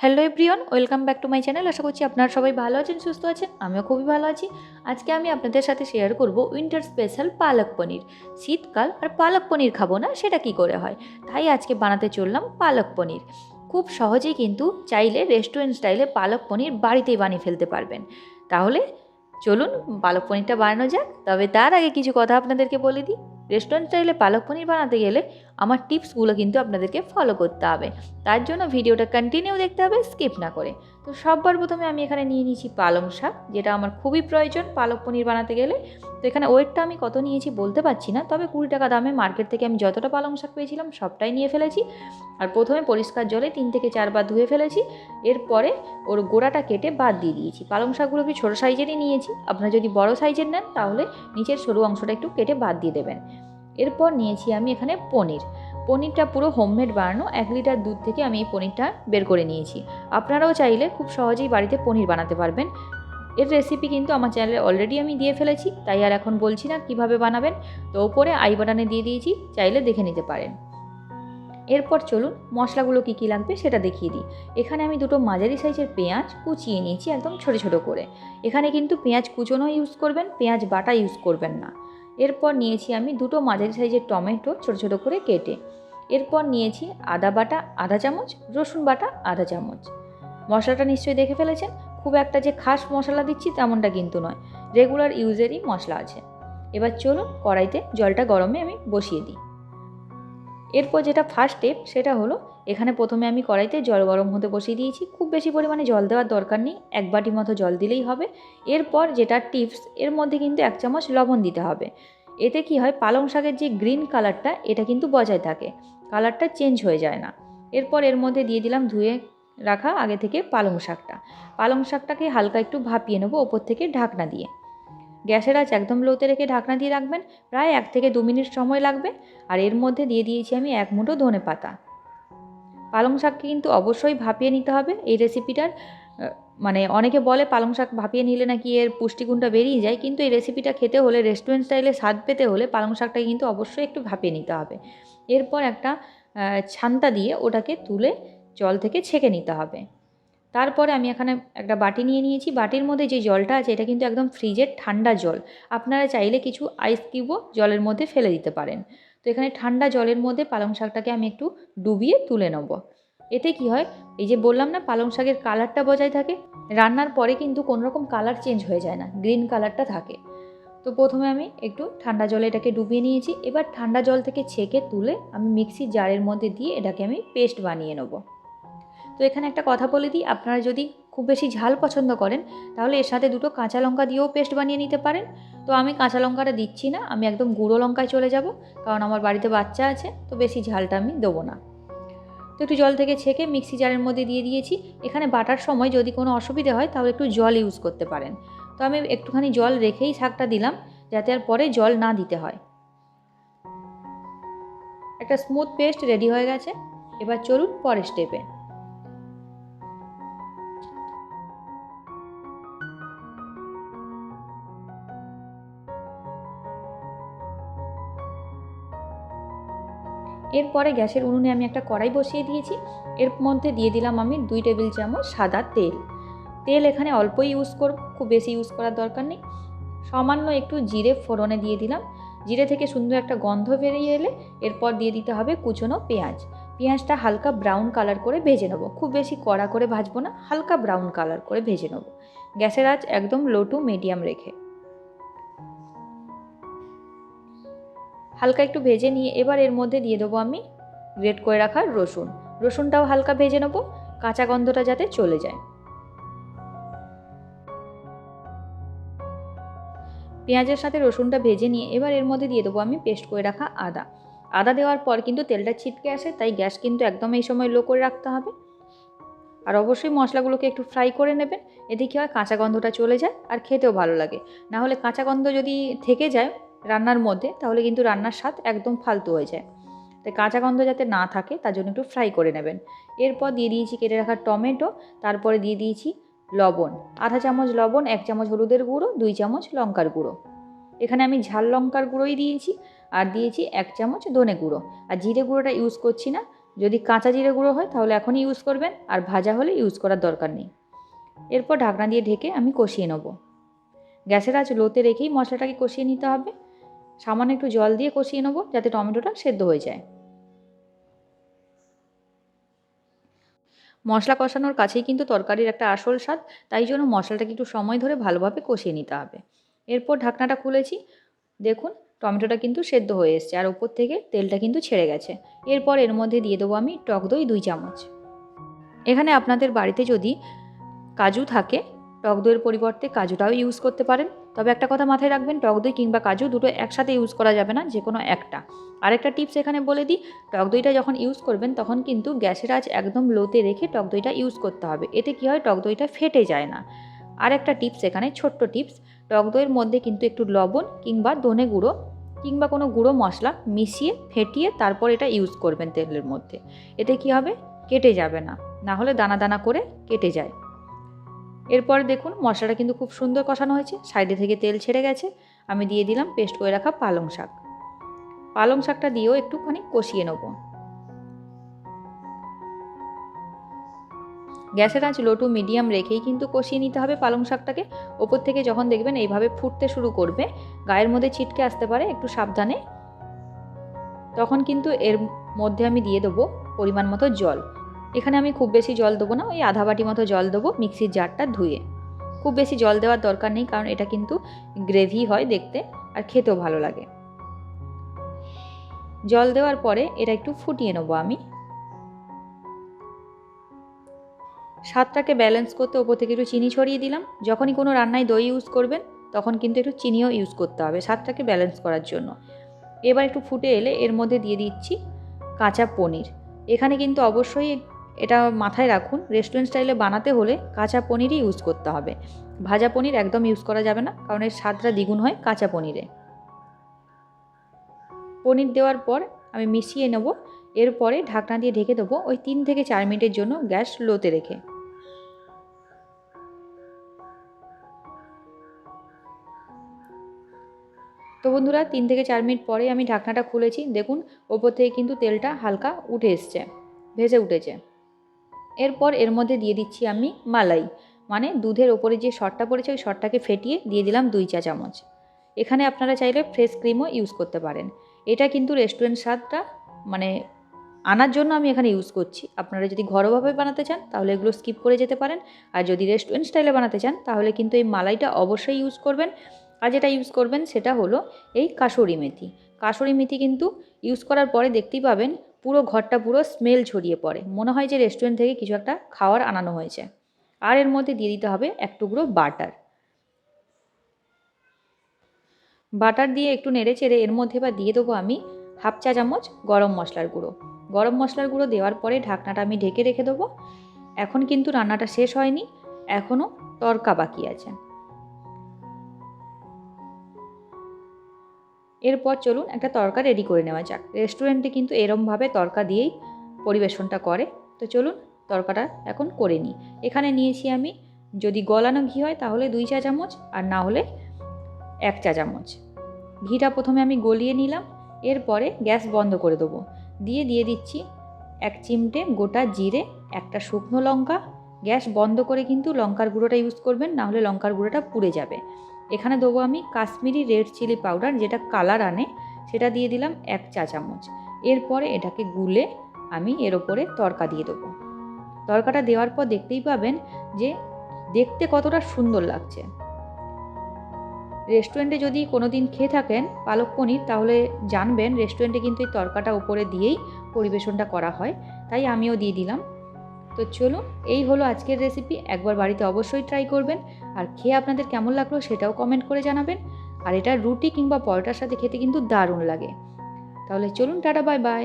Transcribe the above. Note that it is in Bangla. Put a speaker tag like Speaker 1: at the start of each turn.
Speaker 1: Hello everyone welcome back to my channel আশা করছি আপনারা সবাই ভালো আছেন, সুস্থ আছেন, আমিও খুবই ভালো আছি। আজকে আমি আপনাদের সাথে শেয়ার করব উইন্টার স্পেশাল পালক পনির। শীতকাল আর পালক পনির খাব না, সেটা কি করে হয়? তাই আজকে বানাতে চললাম পালক পনির। খুব সহজেই কিন্তু চাইলে রেস্টুরেন্ট স্টাইলে পালক পনির বাড়িতেই বানিয়ে ফেলতে পারবেন। তাহলে চলুন পালক পনিরটা বানানো যাক। তবে তার আগে কিছু কথা আপনাদেরকে বলে দিই। রেস্টুরেন্ট স্টাইলে পালক পনির বানাতে গেলে আমার টিপসগুলো কিন্তু আপনাদেরকে ফলো করতে হবে। তার জন্য ভিডিওটা কন্টিনিউ দেখতে হবে স্কিপ না করে। তো সববার প্রথমে আমি এখানে নিয়ে নিয়েছি পালং শাক, যেটা আমার খুবই প্রয়োজন পালক পনির বানাতে গেলে। তো এখানে ওয়েটটা আমি কত নিয়েছি বলতে পারছি না, তবে কুড়ি টাকা দামে মার্কেট থেকে আমি যতটা পালং শাক পেয়েছিলাম সবটাই নিয়ে ফেলেছি। আর প্রথমে পরিষ্কার জলে তিন থেকে চারবার ধুয়ে ফেলেছি, এরপরে ওর গোড়াটা কেটে বাদ দিয়ে দিয়েছি। পালং শাকগুলো একটু ছোটো সাইজেরই নিয়েছি, আপনারা যদি বড় সাইজের নেন তাহলে নিচের সরু অংশটা একটু কেটে বাদ দিয়ে দেবেন। এরপর নিয়েছি আমি এখানে পনির। পনিরটা পুরো হোমমেড বানানো, এক লিটার দুধ থেকে আমি এই পনিরটা বের করে নিয়েছি। আপনারাও চাইলে খুব সহজেই বাড়িতে পনির বানাতে পারবেন। এর রেসিপি কিন্তু আমার চ্যানেলে অলরেডি আমি দিয়ে ফেলেছি, তাই আর এখন বলছি না কীভাবে বানাবেন। তো ওপরে আই বাটানে দিয়ে দিয়েছি, চাইলে দেখে নিতে পারেন। এরপর চলুন মশলাগুলো কী কী লাগবে সেটা দেখিয়ে দিই। এখানে আমি দুটো মাঝারি সাইজের পেঁয়াজ কুচিয়ে নিয়েছি একদম ছোটো ছোটো করে। এখানে কিন্তু পেঁয়াজ কুচোনো ইউজ করবেন, পেঁয়াজ বাটা ইউজ করবেন না। এরপর নিয়েছি আমি দুটো মাঝারি সাইজের টমেটো ছোটো ছোটো করে কেটে। এরপর নিয়েছি আদা বাটা আধা চামচ, রসুন বাটা আধা চামচ। মশলাটা নিশ্চয়ই দেখে ফেলেছেন, খুব একটা যে খাস মশলা দিচ্ছি তেমনটা কিন্তু নয় রেগুলার ইউজেরই মশলা আছে। এবার চলুন কড়াইতে জলটা গরমে আমি বসিয়ে দিই। এরপর যেটা ফার্স্ট স্টেপ সেটা হলো এখানে প্রথমে আমি কড়াইতে জল গরম হতে বসিয়ে দিয়েছি। খুব বেশি পরিমাণে জল দেওয়ার দরকার নেই। এক বাটি মতো জল দিলেই হবে। এরপর যেটা টিপস, এর মধ্যে কিন্তু এক চামচ লবণ দিতে হবে। এতে কি হয়? পালং শাকের যে গ্রিন কালারটা, এটা কিন্তু বজায় থাকে। কালারটা চেঞ্জ হয়ে যায় না। এরপর এর মধ্যে দিয়ে দিলাম ধুয়ে রাখা আগে থেকে পালং শাকটা। পালং শাকটাকে হালকা একটু ভাপিয়ে নেব ওপর থেকে ঢাকনা দিয়ে। গ্যাসের আঁচ একদম লোতে রেখে ঢাকনা দিয়ে রাখবেন। প্রায় এক থেকে দু মিনিট সময় লাগবে। আর এর মধ্যে দিয়ে দিয়েছি আমি এক মুঠো ধনে পাতা পালং শাককে কিন্তু অবশ্যই ভাপিয়ে নিতে হবে। এই রেসিপিটার মানে অনেকে বলে পালং শাক ভাপিয়ে নিলে নাকি এর পুষ্টিগুণটা বেরিয়ে যায়, কিন্তু এই রেসিপিটা খেতে হলে রেস্টুরেন্ট স্টাইলে স্বাদ পেতে হলে পালং শাকটা কিন্তু অবশ্যই একটু ভাপিয়ে নিতে হবে। এরপর একটা ছান্তা দিয়ে ওটাকে তুলে জল থেকে ছেঁকে নিতে হবে। তারপরে আমি এখানে একটা বাটি নিয়ে নিয়েছি। বাটির মধ্যে যে জলটা আছে, এটা কিন্তু একদম ফ্রিজের ঠান্ডা জল। আপনারা চাইলে কিছু আইস কিউবও জলের মধ্যে ফেলে দিতে পারেন। তো এখানে ঠান্ডা জলের মধ্যে পালং শাকটাকে আমি একটু ডুবিয়ে তুলে নেব। এতে কি হয়, এই যে বললাম না, পালং শাকের কালারটা বজায় থাকে। রান্নার পরে কিন্তু কোনো রকম কালার চেঞ্জ হয়ে যায় না গ্রিন কালারটা থাকে। তো প্রথমে আমি একটু ঠান্ডা জলে এটাকে ডুবিয়ে নিয়েছি। এবার ঠান্ডা জল থেকে ছেঁকে তুলে আমি মিক্সির জারের মধ্যে দিয়ে এটাকে আমি পেস্ট বানিয়ে নেব। তো এখানে একটা কথা বলে দিই, আপনারা যদি খুব বেশি ঝাল পছন্দ করেন, তাহলে এর সাথে দুটো কাঁচা লঙ্কা দিয়েও পেস্ট বানিয়ে নিতে পারেন। তো আমি কাঁচা লঙ্কাটা দিচ্ছি না, আমি একদম গুঁড়ো লঙ্কায় চলে যাব, কারণ আমার বাড়িতে বাচ্চা আছে, তো বেশি ঝালটা আমি দেবো না। তো একটু জল থেকে ছেঁকে মিক্সি জারের মধ্যে দিয়ে দিয়েছি। এখানে বাটার সময় যদি কোনো অসুবিধা হয়, তাহলে একটু জল ইউজ করতে পারেন। তো আমি একটুখানি জল রেখেই শাকটা দিলাম, যাতে আর পরে জল না দিতে হয়। একটা স্মুথ পেস্ট রেডি হয়ে গেছে, এবার চলুন পরের স্টেপে এরপরে গ্যাসের উনুনে আমি একটা কড়াই বসিয়ে দিয়েছি। এর মধ্যে দিয়ে দিলাম আমি দুই টেবিল চামচ সাদা তেল। তেল এখানে অল্পই ইউজ করব, খুব বেশি ইউজ করার দরকার নেই। সামান্য একটু জিরে ফোড়নে দিয়ে দিলাম। জিরে থেকে সুন্দর একটা গন্ধ বেরিয়ে এলে এরপর দিয়ে দিতে হবে কুচনো পেঁয়াজ। পেঁয়াজটা হালকা ব্রাউন কালার করে ভেজে নেব। খুব বেশি কড়া করে ভাজবো না, হালকা ব্রাউন কালার করে ভেজে নেব। গ্যাসের আঁচ একদম লো টু মিডিয়াম রেখে। হালকা একটু ভেজে নিয়ে এবার এর মধ্যে দিয়ে দেবো আমি গ্রেট করে রাখা রসুন। রসুনটাও হালকা ভেজে নেব, কাঁচা গন্ধটা যাতে চলে যায়। পেঁয়াজের সাথে রসুনটা ভেজে নিয়ে এবার এর মধ্যে দিয়ে দেবো আমি পেস্ট করে রাখা আদা। আদা দেওয়ার পর কিন্তু তেলটা ছিটকে আসে, তাই গ্যাস কিন্তু একদম এই সময় লো করে রাখতে হবে। আর অবশ্যই মশলাগুলোকে একটু ফ্রাই করে নেবেন, এতে কী হয় কাঁচা গন্ধটা চলে যায় আর খেতেও ভালো লাগে। না হলে কাঁচা গন্ধ যদি থেকে যায় রান্নার মধ্যে, তাহলে কিন্তু রান্নার স্বাদ একদম ফালতু হয়ে যায়। তাই কাঁচা গন্ধ যাতে না থাকে, তার জন্য একটু ফ্রাই করে নেবেন। এরপর দিয়ে দিয়েছি কেটে রাখা টমেটো, তারপরে দিয়ে দিয়েছি লবণ। আধা চামচ লবণ, এক চামচ হলুদের গুঁড়ো, দুই চামচ লঙ্কার গুঁড়ো। এখানে আমি ঝাল লঙ্কার গুঁড়োই দিয়েছি, আর দিয়েছি এক চামচ ধনে গুঁড়ো। আর জিরে গুঁড়োটা ইউজ করছি না। যদি কাঁচা জিরে গুঁড়ো হয়, তাহলে এখনই ইউজ করবেন, আর ভাজা হলে ইউজ করার দরকার নেই। এরপর ঢাকনা দিয়ে ঢেকে আমি কষিয়ে নেব। গ্যাসের আঁচ লোতে রেখেই মশলাটাকে কষিয়ে নিতে হবে। সামান্য একটু জল দিয়ে কষিয়ে নেব যাতে টমেটোটা সেদ্ধ হয়ে যায়। মশলা কষানোর কাছেই কিন্তু তরকারির একটা আসল স্বাদ, তাই জন্য মশলাটাকে একটু সময় ধরে ভালোভাবে কষিয়ে নিতে হবে। এরপর ঢাকনাটা খুলেছি। দেখুন, টমেটোটা কিন্তু সেদ্ধ হয়ে এসছে আর ওপর থেকে তেলটা কিন্তু ছেড়ে গেছে। এরপর এর মধ্যে দিয়ে দেবো আমি টক দই দুই চামচ। এখানে আপনাদের বাড়িতে যদি কাজু থাকে, টক দইয়ের পরিবর্তে কাজুটাও ইউজ করতে পারেন। তবে একটা কথা মাথায় রাখবেন, টক দই কিংবা কাজু দুটো একসাথে ইউজ করা যাবে না যে কোনো একটা। আরেকটা টিপস এখানে বলে দিই, টক দইটা যখন ইউজ করবেন, তখন কিন্তু গ্যাসের আঁচ একদম লোতে রেখে টক দইটা ইউজ করতে হবে। এতে কী হয়? টক দইটা ফেটে যায় না। আর একটা টিপস এখানে, ছোট্ট টিপস টক দইয়ের মধ্যে কিন্তু একটু লবণ কিংবা ধনে গুঁড়ো কিংবা কোনো গুঁড়ো মশলা মিশিয়ে, ফেটিয়ে তারপর এটা ইউজ করবেন তেলের মধ্যে। এতে কি হবে? কেটে যাবে না। না হলে দানা দানা করে কেটে যায়। এরপর দেখুন মশলাটা কিন্তু খুব সুন্দর কষানো হয়েছে। সাইডে থেকে তেল ছেড়ে গেছে। আমি দিয়ে দিলাম পেস্ট করে রাখা পালং শাক। পালং শাকটা দিয়েও একটুখানি কষিয়ে নেব। গ্যাসের আঁচ লো টু মিডিয়াম রেখেই কিন্তু কষিয়ে নিতে হবে পালং শাকটাকে। ওপর থেকে যখন দেখবেন এইভাবে ফুটতে শুরু করবে, গায়ের মধ্যে ছিটকে আসতে পারে একটু সাবধানে। তখন কিন্তু এর মধ্যে আমি দিয়ে দেবো পরিমাণ মতো জল। এখানে আমি খুব বেশি জল দেবো না, ওই আধা বাটি মতো জল দেবো মিক্সির জারটা ধুয়ে। খুব বেশি জল দেওয়ার দরকার নেই, কারণ এটা কিন্তু গ্রেভি হয় দেখতে আর খেতেও ভালো লাগে। জল দেওয়ার পরে এটা একটু ফুটিয়ে নেব আমি। স্বাদটাকে ব্যালেন্স করতে ওপর থেকে একটু চিনি ছড়িয়ে দিলাম। যখনই কোনো রান্নায় দই ইউজ করবেন, তখন কিন্তু একটু চিনিও ইউজ করতে হবে স্বাদটাকে ব্যালেন্স করার জন্য। এবার একটু ফুটে এলে এর মধ্যে দিয়ে দিচ্ছি কাঁচা পনির। এখানে কিন্তু অবশ্যই এটা মাথায় রাখুন, রেস্টুরেন্ট স্টাইলে বানাতে হলে কাঁচা পনিরই ইউজ করতে হবে। ভাজা পনির একদম ইউজ করা যাবে না, কারণ এর স্বাদটা দ্বিগুণ হয় কাঁচা পনিরে। পনির দেওয়ার পর আমি মিশিয়ে নেব, এরপরে ঢাকনা দিয়ে ঢেকে দেবো ওই তিন থেকে চার মিনিটের জন্য গ্যাস লোতে রেখে। তো বন্ধুরা, তিন থেকে চার মিনিট পরে আমি ঢাকনাটা খুলেছি, দেখুন ওপর থেকে কিন্তু তেলটা হালকা উঠে এসছে, ভেসে উঠেছে। এরপর এর মধ্যে দিয়ে দিচ্ছি আমি মালাই। মানে দুধের ওপরে যে শটটা পড়েছে, ওই শটটাকে ফেটিয়ে দিয়ে দিলাম দুই চা চামচ। এখানে আপনারা চাইলে ফ্রেশ ক্রিমও ইউজ করতে পারেন। এটা কিন্তু রেস্টুরেন্ট স্বাদটা মানে আনার জন্য আমি এখানে ইউজ করছি। আপনারা যদি ঘরোয়াভাবে বানাতে চান, তাহলে এগুলো স্কিপ করে যেতে পারেন। আর যদি রেস্টুরেন্ট স্টাইলে বানাতে চান, তাহলে কিন্তু এই মালাইটা অবশ্যই ইউজ করবেন। আর যেটা ইউজ করবেন, সেটা হলো এই কাসুরি মেথি। কাসুরি মেথি কিন্তু ইউজ করার পরে দেখতেই পাবেন পুরো ঘরটা পুরো স্মেল ছড়িয়ে পড়ে। মনে হয় যে রেস্টুরেন্ট থেকে কিছু একটা খাওয়ার আনানো হয়েছে। আর এর মধ্যে দিয়ে দিতে হবে এক টুকরো বাটার বাটার দিয়ে একটু নেড়ে চেড়ে এর মধ্যে এবার দিয়ে দেবো আমি হাফ চা চামচ গরম মশলার গুঁড়ো। গরম মশলার গুঁড়ো দেওয়ার পরে ঢাকনাটা আমি ঢেকে রেখে দেবো। এখন কিন্তু রান্নাটা শেষ হয়নি। এখনও তরকা বাকি আছে। এরপর চলুন একটা তরকা রেডি করে নেওয়া যাক। রেস্টুরেন্টে কিন্তু এরমভাবে তরকা দিয়েই পরিবেশনটা করে। তো চলুন তরকাটা এখন করে নিই। এখানে নিয়েছি আমি যদি গলানো ঘি হয় তাহলে দুই চা চামচ আর না হলে এক চা চামচ। ঘিটা প্রথমে আমি গলিয়ে নিলাম, এরপরে গ্যাস বন্ধ করে দেবো। দিয়ে দিয়ে দিচ্ছি এক চিমটে গোটা জিরে, একটা শুকনো লঙ্কা। গ্যাস বন্ধ করে কিন্তু লঙ্কার গুঁড়োটা ইউজ করবেন, না হলে লঙ্কার গুঁড়োটা পুড়ে যাবে। এখানে দেবো আমি কাশ্মীরি রেড চিলি পাউডার, যেটা কালার আনে, সেটা দিয়ে দিলাম এক চা চামচ। এরপরে এটাকে গুলে আমি এর ওপরে তরকা দিয়ে দেবো। তরকাটা দেওয়ার পর দেখতেই পাবেন যে দেখতে কতটা সুন্দর লাগছে। রেস্টুরেন্টে যদি কোনো দিন খেয়ে থাকেন পালক পনির, তাহলে জানবেন রেস্টুরেন্টে কিন্তু এই তরকাটা উপরে দিয়েই পরিবেশনটা করা হয়। তাই আমিও দিয়ে দিলাম। তো চলুন, এই হলো আজকের রেসিপি একবার বাড়িতে অবশ্যই ট্রাই করবেন। আর খেয়ে আপনাদের কেমন লাগল সেটাও কমেন্ট করে জানাবেন। আর এটা রুটি কিংবা পরোটার সাথে খেতে কিন্তু দারুণ লাগে। তাহলে চলুন, টাটা বাই বাই